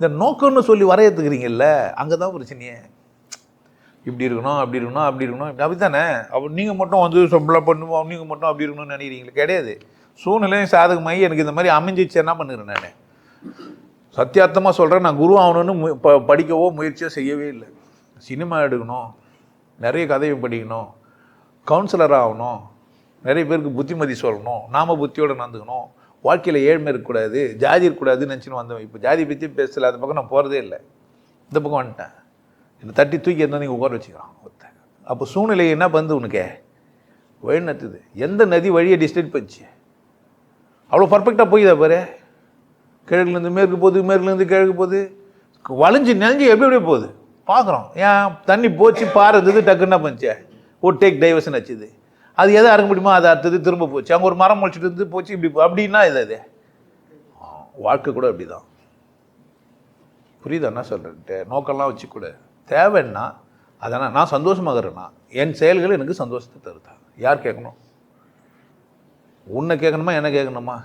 இந்த நோக்கம்னு சொல்லி வரையத்துக்கிறீங்கல்ல அங்கே தான் பிரச்சனையே. இப்படி இருக்கணும் அப்படி இருக்கணும் அப்படி இருக்கணும். இப்படி அப்படி தானே அப்போ நீங்கள் மட்டும் வந்து சம்பளம் பண்ணுவோம் நீங்கள் மட்டும் அப்படி இருக்கணும்னு நினைக்கிறீங்களே? கிடையாது. சூழ்நிலையும் சாதகமாகி எனக்கு இந்த மாதிரி அமைஞ்சிச்சு என்ன பண்ணுறேன் நான்? சத்தியார்த்தமாக சொல்கிறேன் நான் குரு ஆகணும்னு மு- ப படிக்கவோ முயற்சியோ செய்யவே இல்லை. சினிமா எடுக்கணும் நிறைய கதையை படிக்கணும் கவுன்சிலர் ஆகணும் நிறைய பேருக்கு புத்திமதி சொல்லணும் நாம புத்தியோடு நடந்துக்கணும். வாழ்க்கையில் ஏழ்மை இருக்கக்கூடாது ஜாதி இருக்கக்கூடாதுன்னு நினச்சின்னு வந்தோம் இப்போ ஜாதி பற்றி பேசல அந்த பக்கம் நான் போகிறதே இல்லை. இந்த பக்கம் வந்துட்டேன். இந்த தட்டி தூக்கி இருந்தால் நீங்கள் உட்கார வச்சுக்கலாம். ஒருத்தன் அப்போ சூழ்நிலை என்ன பந்து உனக்கு? வழி நடத்துது எந்த நதி வழியை டிஸ்டர்ப் பண்ணிச்சு? அவ்வளோ பர்ஃபெக்டாக போயிதா பாரு? கிழக்குலேருந்து மேற்கு போகுது மேற்குலேருந்து கிழக்கு போகுது. வளைஞ்சு நெஞ்சு எப்படி எப்படி போகுது. பார்க்குறோம். ஏன் தண்ணி போச்சு பாருந்தது டக்குன்னா டக்குன்னு என்ன ஒரு டேக் டைவர்ஷன் வச்சுது அது எதை அறுக்க முடியுமோ அதை அடுத்தது திரும்ப போச்சு. அங்கே ஒரு மரம் முளைச்சிட்டு இருந்து போச்சு இப்படி அப்படின்னா இது அது வாழ்க்கை கூட அப்படி தான் புரியுதா? என்ன சொல்கிறேன்ட்டு நோக்கம்லாம் வச்சுக்கூட தேவைன்னா அதனால் நான் சந்தோஷமாகறேன்னா என் செயல்கள் எனக்கு சந்தோஷத்தை தருதா? யார் கேட்கணும்? உன்னை கேட்கணுமா என்ன கேட்கணுமா?